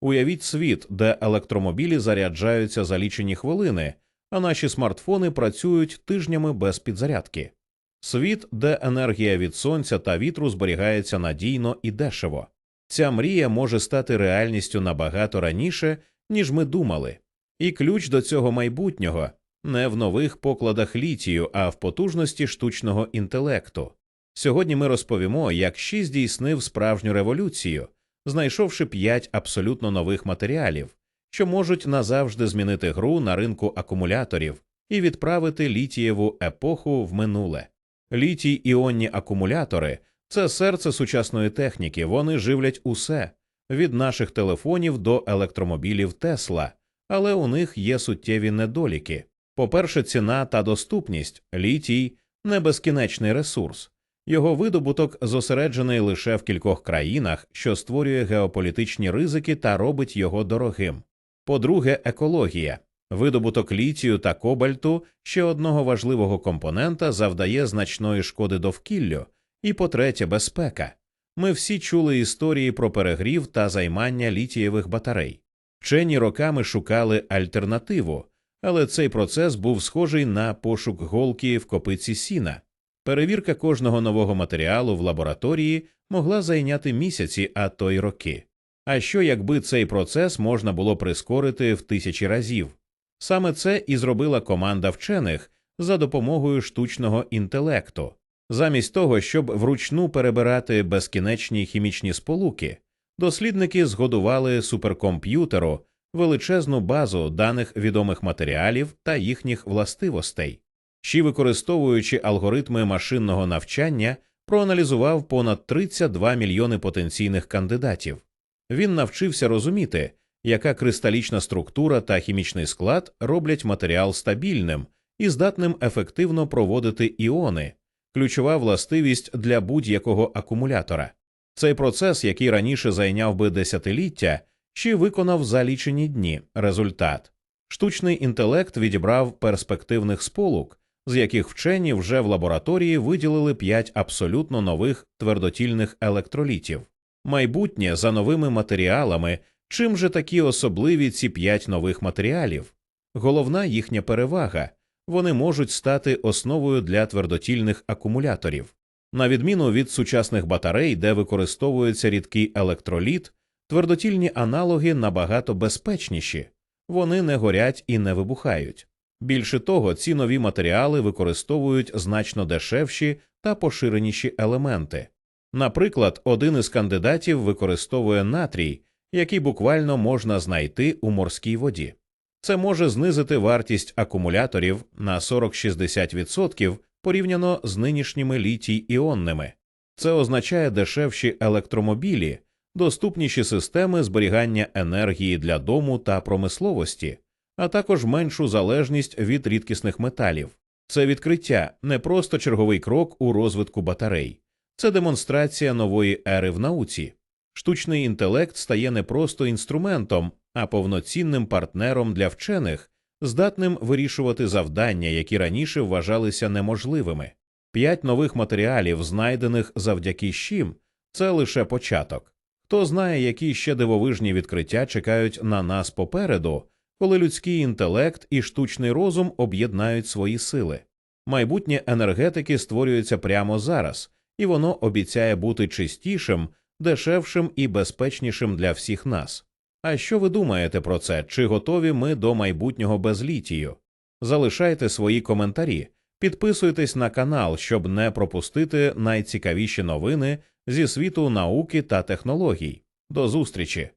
Уявіть світ, де електромобілі заряджаються за лічені хвилини, а наші смартфони працюють тижнями без підзарядки. Світ, де енергія від сонця та вітру зберігається надійно і дешево. Ця мрія може стати реальністю набагато раніше, ніж ми думали. І ключ до цього майбутнього не в нових покладах літію, а в потужності штучного інтелекту. Сьогодні ми розповімо, як Ші здійснив справжню революцію, знайшовши п'ять абсолютно нових матеріалів, що можуть назавжди змінити гру на ринку акумуляторів і відправити літієву епоху в минуле. Літій іонні акумулятори це серце сучасної техніки, вони живлять усе від наших телефонів до електромобілів Тесла, але у них є суттєві недоліки. По-перше, ціна та доступність літій не безкінечний ресурс. Його видобуток зосереджений лише в кількох країнах, що створює геополітичні ризики та робить його дорогим. По-друге, екологія. Видобуток літію та кобальту ще одного важливого компонента завдає значної шкоди довкіллю. І по третє, безпека. Ми всі чули історії про перегрів та займання літієвих батарей. Вчені роками шукали альтернативу, але цей процес був схожий на пошук голки в копиці сіна. Перевірка кожного нового матеріалу в лабораторії могла зайняти місяці, а то й роки. А що якби цей процес можна було прискорити в тисячі разів? Саме це і зробила команда вчених за допомогою штучного інтелекту. Замість того, щоб вручну перебирати безкінечні хімічні сполуки, дослідники згодували суперкомп'ютеру величезну базу даних відомих матеріалів та їхніх властивостей. Ще використовуючи алгоритми машинного навчання, проаналізував понад 32 мільйони потенційних кандидатів. Він навчився розуміти, яка кристалічна структура та хімічний склад роблять матеріал стабільним і здатним ефективно проводити іони, ключова властивість для будь-якого акумулятора. Цей процес, який раніше зайняв би десятиліття, ще виконав за лічені дні результат. Штучний інтелект відібрав перспективних сполук, з яких вчені вже в лабораторії виділили п'ять абсолютно нових твердотільних електролітів. Майбутнє за новими матеріалами. Чим же такі особливі ці п'ять нових матеріалів? Головна їхня перевага вони можуть стати основою для твердотільних акумуляторів. На відміну від сучасних батарей, де використовується рідкий електроліт, твердотільні аналоги набагато безпечніші, вони не горять і не вибухають. Більше того, ці нові матеріали використовують значно дешевші та поширеніші елементи. Наприклад, один із кандидатів використовує натрій, який буквально можна знайти у морській воді. Це може знизити вартість акумуляторів на 40-60% порівняно з нинішніми літій іонними. Це означає дешевші електромобілі, доступніші системи зберігання енергії для дому та промисловості, а також меншу залежність від рідкісних металів. Це відкриття не просто черговий крок у розвитку батарей, це демонстрація нової ери в науці. Штучний інтелект стає не просто інструментом, а повноцінним партнером для вчених, здатним вирішувати завдання, які раніше вважалися неможливими. П'ять нових матеріалів, знайдених завдяки щим, це лише початок. Хто знає, які ще дивовижні відкриття чекають на нас попереду, коли людський інтелект і штучний розум об'єднають свої сили. Майбутнє енергетики створюється прямо зараз, і воно обіцяє бути чистішим, дешевшим і безпечнішим для всіх нас. А що ви думаєте про це? Чи готові ми до майбутнього без літію? Залишайте свої коментарі, підписуйтесь на канал, щоб не пропустити найцікавіші новини зі світу науки та технологій. До зустрічі!